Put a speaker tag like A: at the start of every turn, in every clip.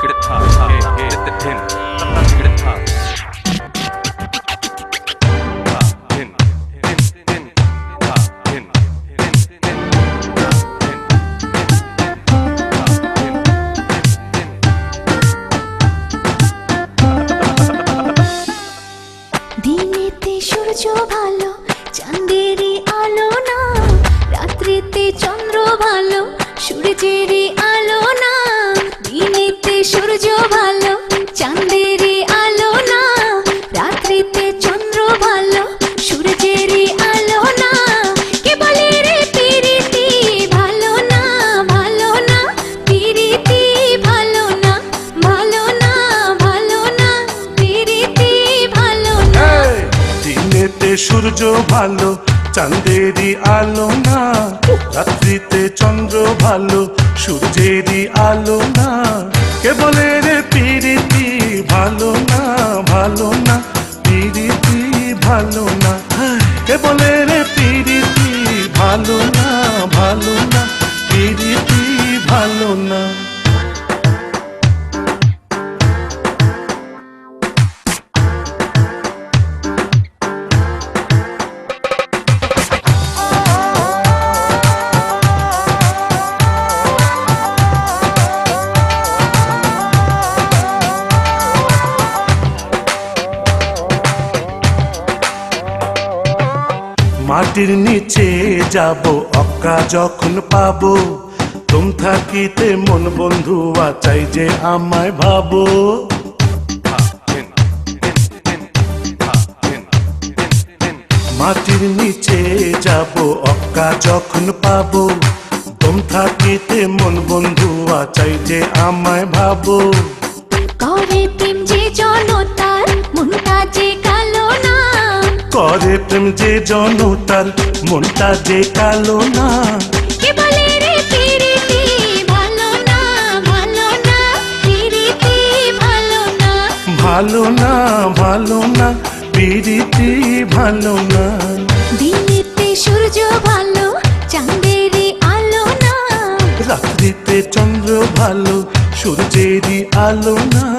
A: chicken top, top, top, top, ভালো, চাঁদেরই আলো না, রাত্রিতে চন্দ্র ভালো, সূর্যেরই আলো না, কেবলে রে পিরিতি ভালো না ভালো না, পিরিতি ভালো না,
B: কেবলে রে পিরিতি ভালো না ভালো না, পিরিতি ভালো না। মাটির নিচে যাব, অক্কা যখন পাবো। তুম থাকিতে মন বন্ধু আচাই যে আমায় ভাবো। মাটির নিচে যাব, অক্কা যখন পাবো। তুম থাকিতে মন বন্ধু আচাই যে আমায় ভাবো।
A: করে প্রেম যে জনতার, মনটা যে
B: করে প্রেম যে জনতার মনটা যে কালো না।
A: ভালো না ভালো না? পিরিতি ভালো না। দিনেতে সূর্য ভালো চাঁদেরই আলো না।
B: রাত্রিতে চন্দ্র ভালো সূর্যেরই আলো না।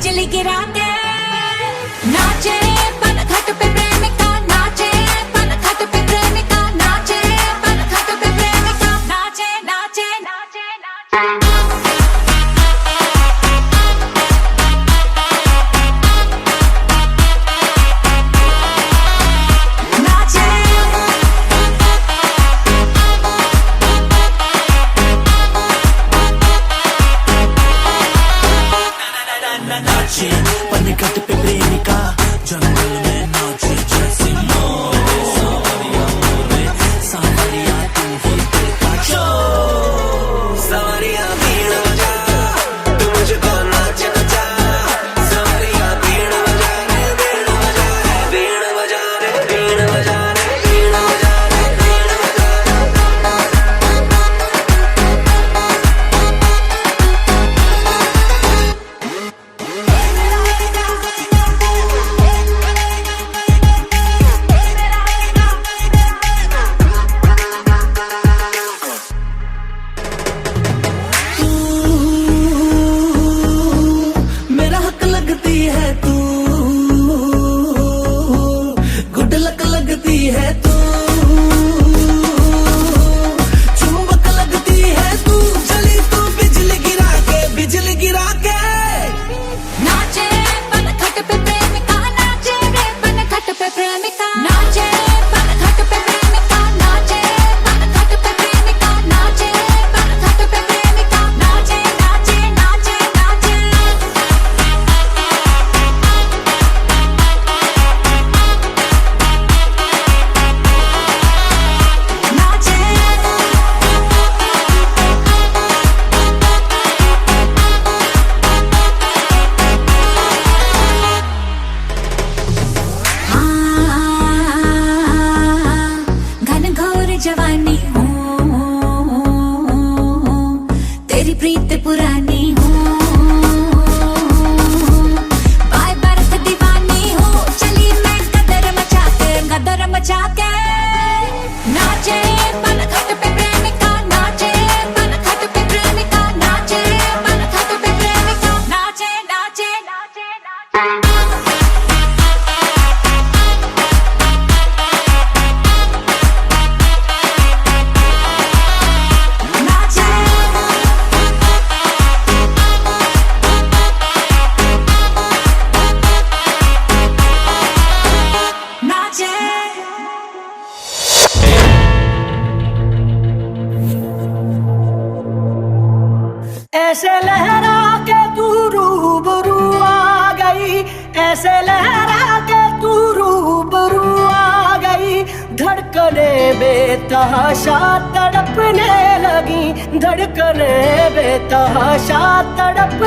C: बिजली गिरा के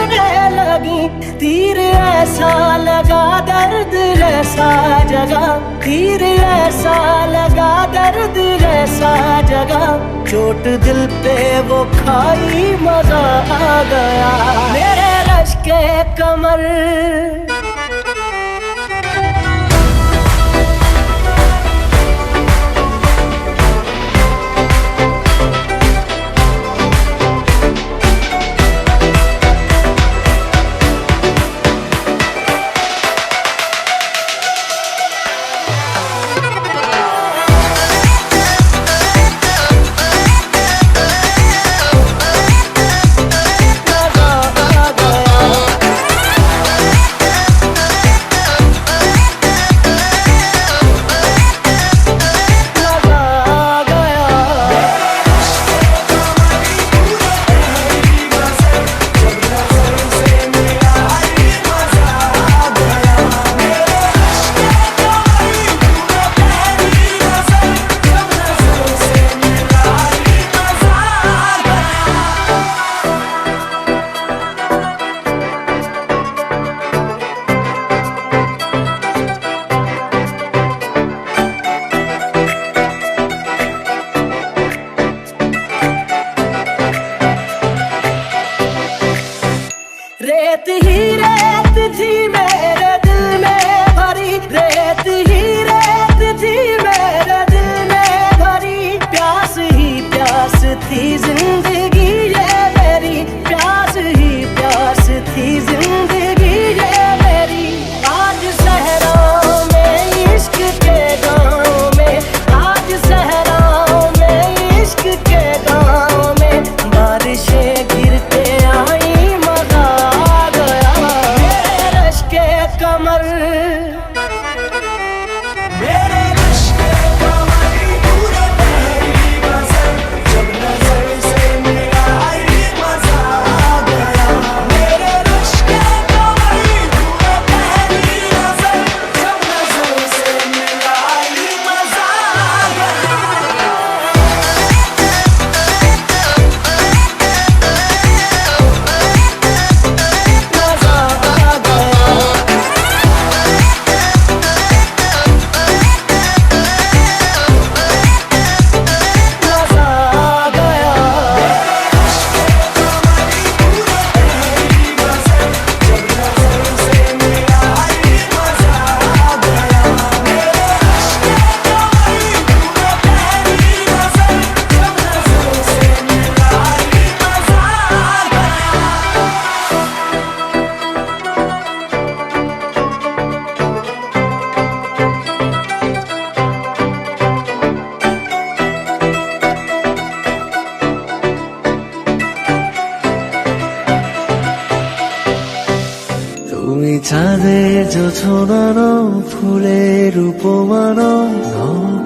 D: करने लगी, तीर ऐसा लगा, दर्द ऐसा जगा तीर ऐसा लगा, दर्द ऐसा जगा चोट दिल पे वो खाई, मज़ा आ गया। मेरे रश के कमर
E: সোনা ফুলের উপমা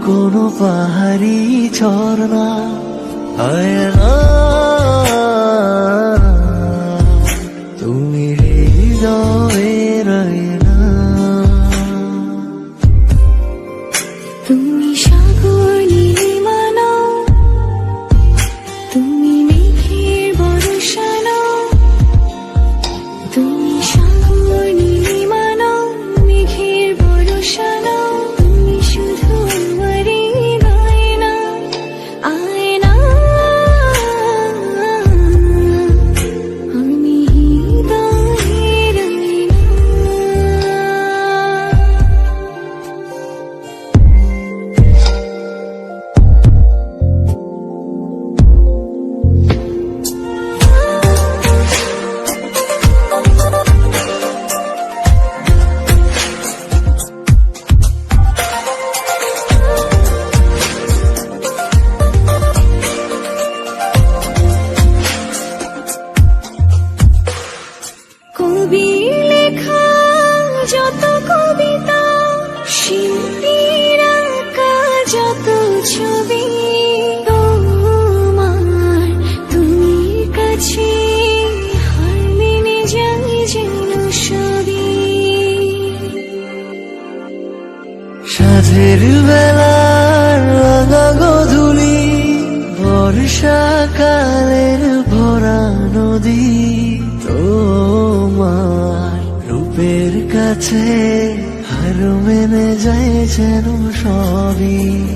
E: কোনো পাহাড়ি ঝর্ণা। সাঁঝের বেলার রাঙা গধুলি বর্ষাকালের ভরা নদী, তোমার রূপের কাছে হার মেনে যায় যেন সবই।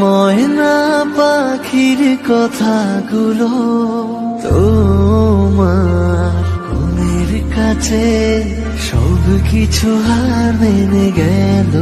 E: ময়না পাখির কথাগুলো তোমার মনের কাছে সব কিছু হার মেনে গেল।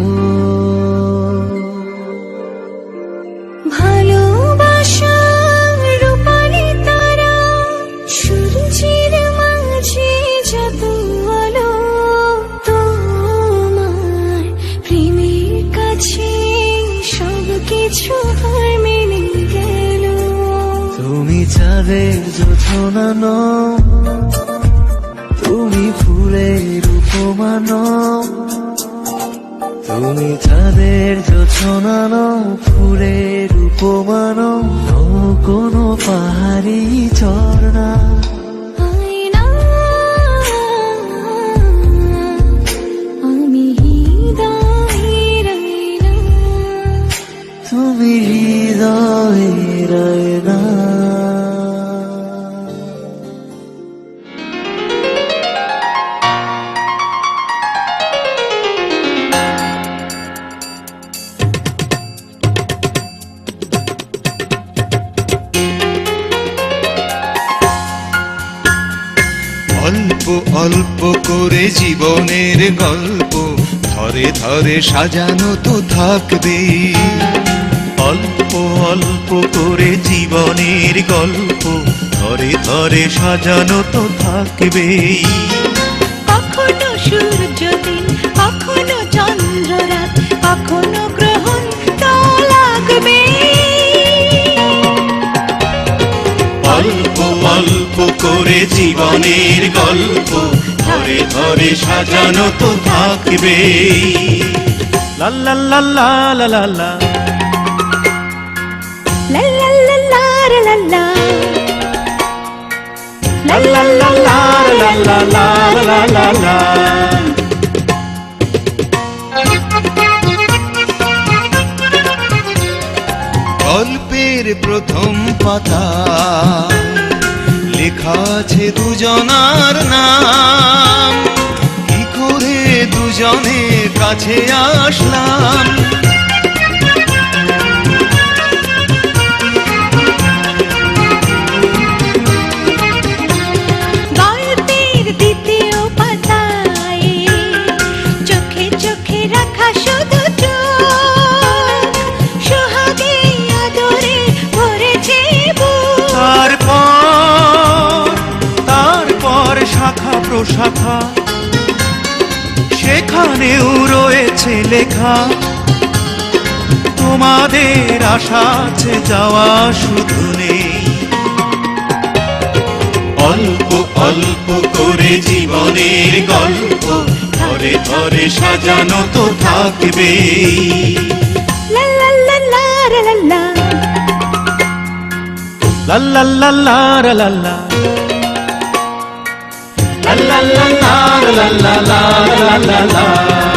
A: শোনানো
E: তুমি ফুলের উপমানো তুমি তাদের যোছনানো ফুলের রূপমান কোনো পাহাড়ি ঝর্ণা। তুমি
F: হৃদয় করে জীবনের গল্প। ধরে ধরে সাজানো তো থাকবে।
G: অল্প অল্প করে জীবনের গল্প। ধরে ধরে সাজানো তো থাকবেই
A: কখনো সূর্য কখনো চন্দ্র কখনো গ্রহণ তো লাগবে।
G: অল্প অল্প করে জীবনের গল্প। ঘরে ঘরে সাজানো তো থাকবে
F: গল্পের প্রথম পাতা
A: লেখা আছে দুজনার নাম কাছে আসলাম।
G: লেখা তোমাদের আশা আছে যাওয়া শুধু নেই অল্প অল্প করে জীবনের গল্প ধরে ধরে সাজানো তো La la la la la la la La la la la la la la la la la